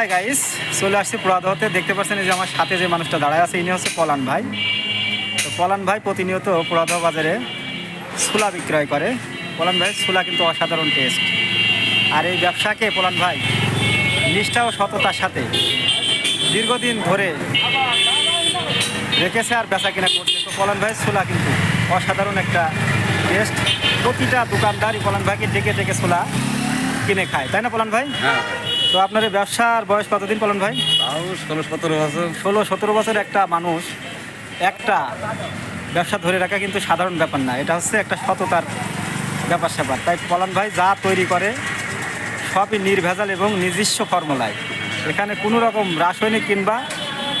Hi guys চলে আসছি পুরাদহতে দেখতে পাচ্ছেন যে আমার সাথে যে মানুষটা দাঁড়ায় আছে, ইনি হচ্ছে পলান ভাই। তো পলান ভাই প্রতিনিয়ত পুরাদহ বাজারে ছোলা বিক্রয় করে। পলান ভাই ছোলা কিন্তু অসাধারণ টেস্ট আর এই ব্যবসাকে পলান ভাই? নিষ্ঠা ও সততার সাথে দীর্ঘদিন ধরে রেখেছে আর বেচা কিনা করছে। তো পলান ভাই ছোলা কিন্তু অসাধারণ একটা টেস্ট প্রতিটা দোকানদারই পলান ভাইকে ডেকে ডেকে ছোলা কিনে খায়। তাই না, পলান ভাই? হ্যাঁ তো আপনার এই ব্যবসার বয়স কতদিন পলান ভাই? ষোলো সতেরো বছর। ষোলো সতেরো বছর একটা মানুষ একটা ব্যবসা ধরে রাখা কিন্তু সাধারণ ব্যাপার না। এটা হচ্ছে একটা সততার ব্যাপার স্যাপার। তাই পলান ভাই যা তৈরি করে সবই নির্ভেজাল এবং নিজস্ব ফর্মুলায়। এখানে কোনো রকম রাসায়নিক কিংবা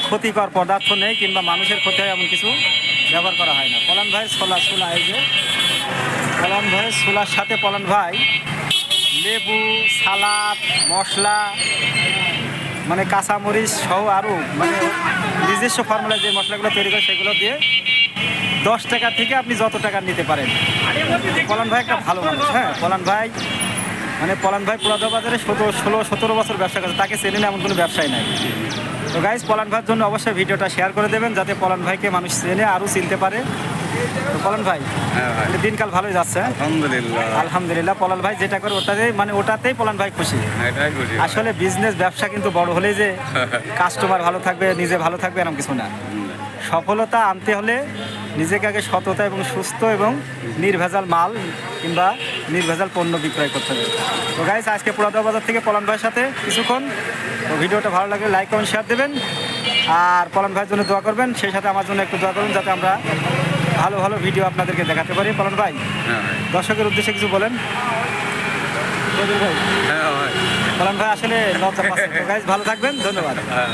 ক্ষতিকর পদার্থ নেই কিংবা মানুষের ক্ষতি হয় এমন কিছু ব্যবহার করা হয় না। পলান ভাইয়ের ছোলা ছোলা এই যে পলান ভাইয়ের ছোলার সাথে পলান ভাই লেবু, সালাদ, মশলা মানে কাঁচামরিচ সহ আরও মানে নিজস্ব ফর্মুলায় যে মশলাগুলো তৈরি করে সেগুলো দিয়ে দশ টাকা থেকে আপনি যত টাকা নিতে পারেন। পলান ভাই একটা ভালো মানুষ হ্যাঁ? পলান ভাই মানে পলান ভাই পুরাদা বাজারে সতেরো ষোলো, সতেরো বছর ব্যবসা করে তাকে চেনে না, এমন কোনো ব্যবসায় নাই। তো গাইজ পলান ভাইয়ের জন্য অবশ্যই ভিডিওটা শেয়ার করে দেবেন, যাতে পলান ভাইকে মানুষ চেনে আরও চিনতে পারে। পলান ভাই হ্যাঁ দিনকাল ভালোই যাচ্ছে হ্যাঁ? আলহামদুলিল্লাহ। আলহামদুলিল্লাহ পলান ভাই যেটা করে ওটাতেই মানে ওটাতেই পলান ভাই খুশি। আসলে বিজনেস ব্যবসা কিন্তু বড় হলেই যে কাস্টমার ভালো থাকবে নিজে ভালো থাকবে এরকম কিছু না। সফলতা আনতে হলে নিজেকে আগে সততা এবং সুস্থ এবং নির্ভেজাল মাল কিংবা নির্ভেজাল পণ্য বিক্রয় করতে হবে। তো গাইস আজকে পুরাদা বাজার থেকে পলান ভাইয়ের সাথে কিছুক্ষণ। তো ভিডিওটা ভালো লাগলে লাইক কমেন্ট শেয়ার দেবেন। আর পলান ভাইয়ের জন্য দোয়া করবেন। সেই সাথে আমার জন্য একটু দোয়া করুন যাতে আমরা ভালো ভালো ভিডিও আপনাদেরকে দেখাতে পারি। পালন ভাই হ্যাঁ দর্শকের উদ্দেশ্যে কিছু বলেন। পালন ভাই হ্যাঁ আসলে লজ্জা পাচ্ছেন তো গাইস ভালো থাকবেন ধন্যবাদ। হ্যাঁ